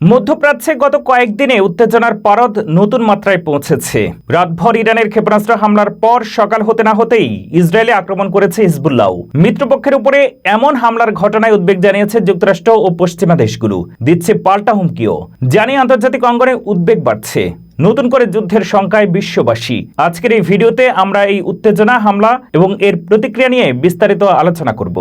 মধ্যপ্রাচ্যে গত কয়েকদিনে উত্তেজনার পারদ নতুন মাত্রায় পৌঁছেছে। রাতভর ইরানের ক্ষেপণাস্ত্র হামলার পর সকাল হতে না হতেই ইসরায়েলে আক্রমণ করেছে হিজবুল্লাহ। মিত্রপক্ষের উপরে এমন হামলার ঘটনায় উদ্বেগ জানিয়েছে যুক্তরাষ্ট্র ও পশ্চিমা দেশগুলো। দিচ্ছে পাল্টা হুমকিও। জানি আন্তর্জাতিক অঙ্গনে উদ্বেগ বাড়ছে। নতুন করে যুদ্ধের সংখ্যায় বিশ্ববাসী। আজকের এই ভিডিওতে আমরা এই উত্তেজনা, হামলা এবং এর প্রতিক্রিয়া নিয়ে বিস্তারিত আলোচনা করব।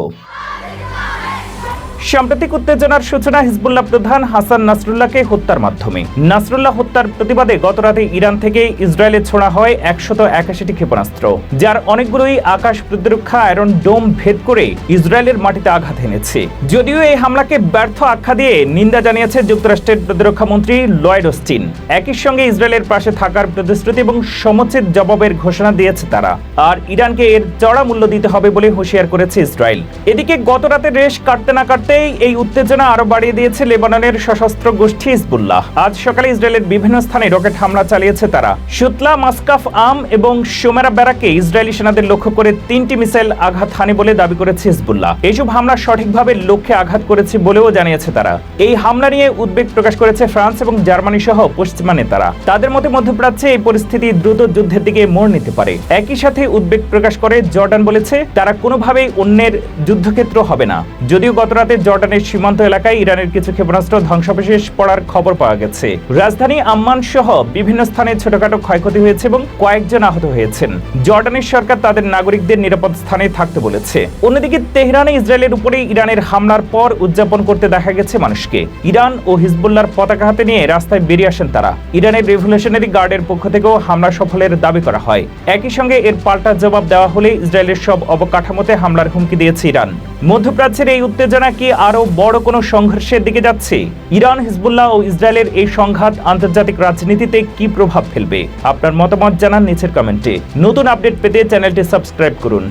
সাম্প্রতিক উত্তেজনার সূচনা হিজবুল্লাহ প্রধান হাসান নাসরুল্লাহকে হত্যার মাধ্যমে। নাসরুল্লাহ হত্যার প্রতিবাদে গতরাতে ইরান থেকে ইসরায়েলে ছোড়া হয় একশত একাশিটি ক্ষেপণাস্ত্র, যার অনেকগুলোই আকাশ প্রতিরক্ষা আয়রন ডোম ভেদ করে ইসরায়েলের মাটিতে আঘাত এনেছে। যদিও এই হামলাকে ব্যর্থ আখ্যা দিয়ে নিন্দা জানিয়েছে যুক্তরাষ্ট্রের প্রতিরক্ষা মন্ত্রী লয়েড অস্টিন। একই সঙ্গে ইসরায়েলের পাশে থাকার প্রতিশ্রুতি এবং সমুচিত জবাবের ঘোষণা দিয়েছে তারা। আর ইরানকে এর চড়া মূল্য দিতে হবে বলে হুঁশিয়ার করেছে ইসরায়েল। এদিকে গত রাতে রেশ কাটতে না কাটতেই এই উত্তেজনা আরও বাড়িয়ে দিয়েছে লেবাননের সশস্ত্র গোষ্ঠী হিজবুল্লাহ। আজ সকালে ইসরায়েলের বিভিন্ন স্থানে রকেট হামলা চালিয়েছে তারা। সুতলা, মাসকাফ, আম এবং সোমেরা ব্যারাকে ইসরায়েলি সেনাদের লক্ষ্য করে তিনটি মিসাইল আঘাত হানে বলে দাবি করেছে হিজবুল্লাহ। এইসব হামলা সঠিকভাবে লক্ষ্যে আঘাত করেছে বলেও জানিয়েছে তারা। এই হামলা নিয়ে উদ্বেগ প্রকাশ করেছে ফ্রান্স এবং জার্মানি সহ পশ্চিমা নেতারা। তাদের মতে মধ্যপ্রাচ্যে এই পরিস্থিতি দ্রুত যুদ্ধের দিকে মোড় নিতে পারে। একই সাথে উদ্বেগ প্রকাশ করে জর্ডান বলেছে, তারা কোনোভাবেই অন্যের যুদ্ধক্ষেত্র হবে না। যদিও গতরাতে জর্ডানের সীমান্ত এলাকায় ইরানের কিছু ক্ষেপণাস্ত্র ধ্বংসাবশেষ পড়ার খবর পাওয়া গেছে। রাজধানী আম্মান সহ বিভিন্ন স্থানে ছোটখাটো ক্ষয়ক্ষতি হয়েছে এবং কয়েকজন আহত হয়েছেন। জর্ডানের সরকার তাদের নাগরিকদের নিরাপদ স্থানে থাকতে বলেছে। অন্যদিকে তেহরানে ইসরায়েলের উপরে ইরানের হামলার পর উদযাপন করতে দেখা গেছে মানুষকে। ইরান ও হিজবুল্লাহর পতাকা হাতে নিয়ে রাস্তায় বেরিয়ে আসেন তারা। ইরানের রেভলিউশনারি গার্ডের পক্ষ থেকেও হামলা সফলের দাবি করা হয়। একই সঙ্গে এর পাল্টা জবাব দেওয়া হলে ইসরায়েলের সব অবকাঠামোতে হামলার হুমকি দিয়েছে ইরান। মধ্যপ্রাচ্যের এই উত্তেজনা কি আরও বড় কোনো সংঘর্ষের দিকে যাচ্ছে? ইরান, হিজবুল্লাহ ও ইসরায়েলের এই সংঘাত আন্তর্জাতিক রাজনীতিতে কি প্রভাব ফেলবে? আপনার মতামত জানান নিচের কমেন্টে। নতুন আপডেট পেতে চ্যানেলটি সাবস্ক্রাইব করুন।